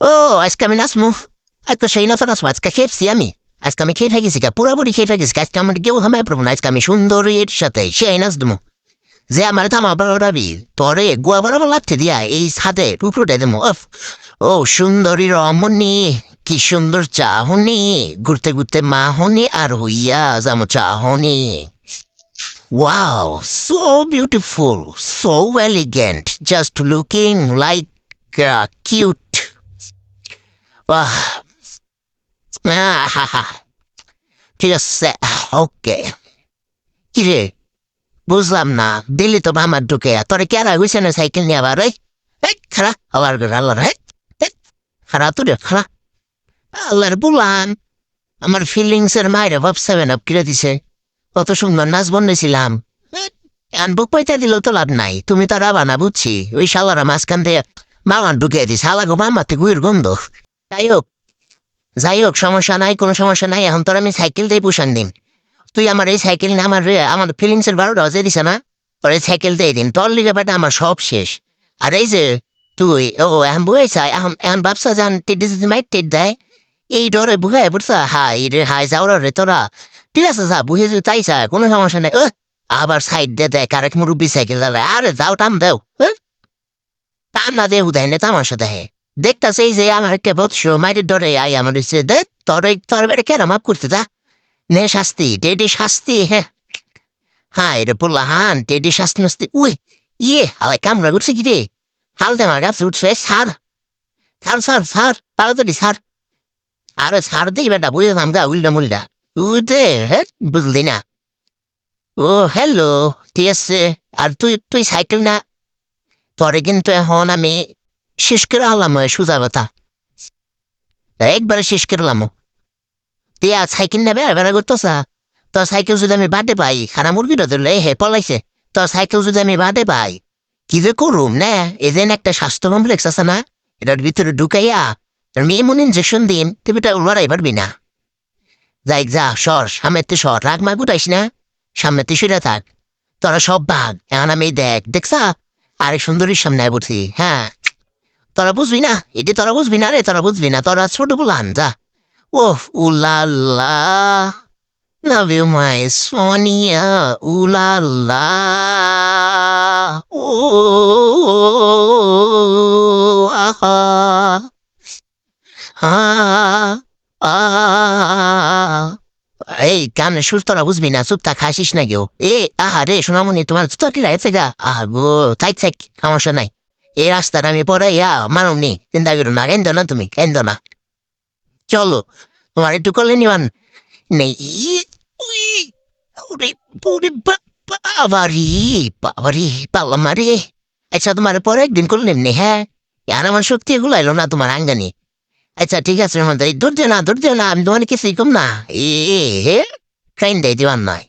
ও আজকে আমি নাচমু আজকে সেই নাচা নাচবো আজকে খেয়েছি আমি আজকে আমি খেয়ে থাকি গা পুরোপুরি খেয়ে থাকি আজকে আমার কেউ হামায় পারব না আজকে আমি সুন্দরীর সাথে সেই নাচ দেবো যে আমার থামা বাড়াবি তরে গোয়া বাড়াবো লাগতে দিয়া এই ছাদে টুকরোটা দেবো অফ ও সুন্দরী রমণী কি সুন্দর চাহনি ঘুরতে ঘুরতে মাহনি আর হইয়া যাব চাহনি Wow, so beautiful, so elegant, just looking like uh, ah, ঠিক আছে ওকে কি রে বুঝলাম না দিল্লি তো আমার ঢুকে তোরে কেরা হয়েছে না সাইকেল নিয়ে আবার এই, খারা আল্লাহর ঘর আল্লাহর হেই, হেই, খারা খারা আল্লাহর বুলান আমার ফিলিংস এর মায়ের ভাব সেভেন আপ কিরে দিছে কত সুন্দর নাচ বন্দেছিলাম বুক পয়সা দিলেও তো লাভ নাই তুমি তো রাবা না বুঝছি ওই শালারা মাঝখান দিয়ে মামা ঢুকে দিস শালা গো মামাতে গুইর গন্ধ যাই হোক যাই হোক সমস্যা নাই, কোনো সমস্যা নাই, এখন তোর আমি সাইকেল দিয়ে পুষান দিন তুই আমার এই সাইকেল না, আমার আমার ফিলিংস এর বারোটা বাজে দিছে না? তোর এই সাইকেল দিয়ে দিন তোর লিগে বেটা আমার সব শেষ। আর এই যে তুই, ও, এখন বুঝেছ, এখন এখন ভাবছা যান টেডি যদি মাইট টেড দেয়? এই ডরে বুঝায় বুঝছা? হাই রে, হাই যাওয়ার রে তোরা। ঠিক আছে, যা, বুঝে তাই চা কোনো সমস্যা নেই। ও আবার সাইড দিয়ে দেয়, কারেক মুরব্বী সাইকেল চালায় আরে যাও, টান দেও? টান না দেও দেয় না তামাশা দেয় দেখতাছে যে আমার কে বৎস মাইরের ডরে আই আমার হচ্ছে দে, তোর এই- বেড়ে কেন মাপ করতে দা? নে শাস্তি, টেডি শাস্তি হ্যাঁ। হাই রে পোলা হান, টেডি শাস্তি নাস্তি, উই ইয়ে হালাই কামড়া করছে কি রে? হাল দে আমার গাছ উঠছে, সার। সার সার সার, তাড়াতাড়ি সার। আরে সার দিই বেটা, বুঝে নামগা উল্টা মুল্টা উঠে হ্যাঁ বুঝলি না। ও, হ্যালো, ঠিক আছে। আর তুই তুই সাইকেল না? তোরে কিন্তু এখন আমি শেষ করে আলাম সোজা কথা একবারে শেষ করলাম তুই আর সাইকেল নেবে আর বেড়া করতেছা তোর সাইকেল যদি আমি বাদে পাই, খানা মুরগিটা ধরলে, হে পলাইছে। তোর সাইকেল যদি আমি বাদে পাই, কি যে করুম, না? এদিন একটা স্বাস্থ্য কমপ্লেক্স আছে না? এটার ভিতরে ঢুকাইয়া আমি এমন ইঞ্জেকশন দিন তুই এটা লড়াই পারবি না। যাই, যা, সর সামনেতে সর, রাগ মাগ উঠাইস না? সামনেতে শুনে থাক। তোরা সব ভাগ এখন আমি দেখ দেখছা আরে সুন্দরীর সামনে বলছি হ্যাঁ। তোরা বুঝবি না এটি তোরা বুঝবি না রে তোরা বুঝবি না তোরা ছোট বলান যা ও উলাল্লা Love you, my Sonia. Ooh la la. Ooh, ah, ah. Ah, ah. এই কানে সুস্থরা বুঝবি না চুপটা খাসিস না কেউ এ আহা রে সোনামণি তোমার জুতো কি রাখছে গা আহা গো তাই থাক সমস্যা নাই এই রাস্তাটা আমি পরে ইয়া মানবনি, চিন্তা করো না কেন্দ্র না তুমি কেন্দ্র না। চলো, তোমার একটু করলে নিবান। নেই বাবারি বাবারি পাল্লা মারি আচ্ছা তোমার পরে একদিন করলে এমনি হ্যাঁ? আর আমার শক্তি এগুলো এলো না তোমার আঙ্গানি। আচ্ছা ঠিক আছে ধৈর্য না ধৈর্য না, আমি তোমার কিছুই কম না। এ ট্রেন দেয় দিওয়ার নয়।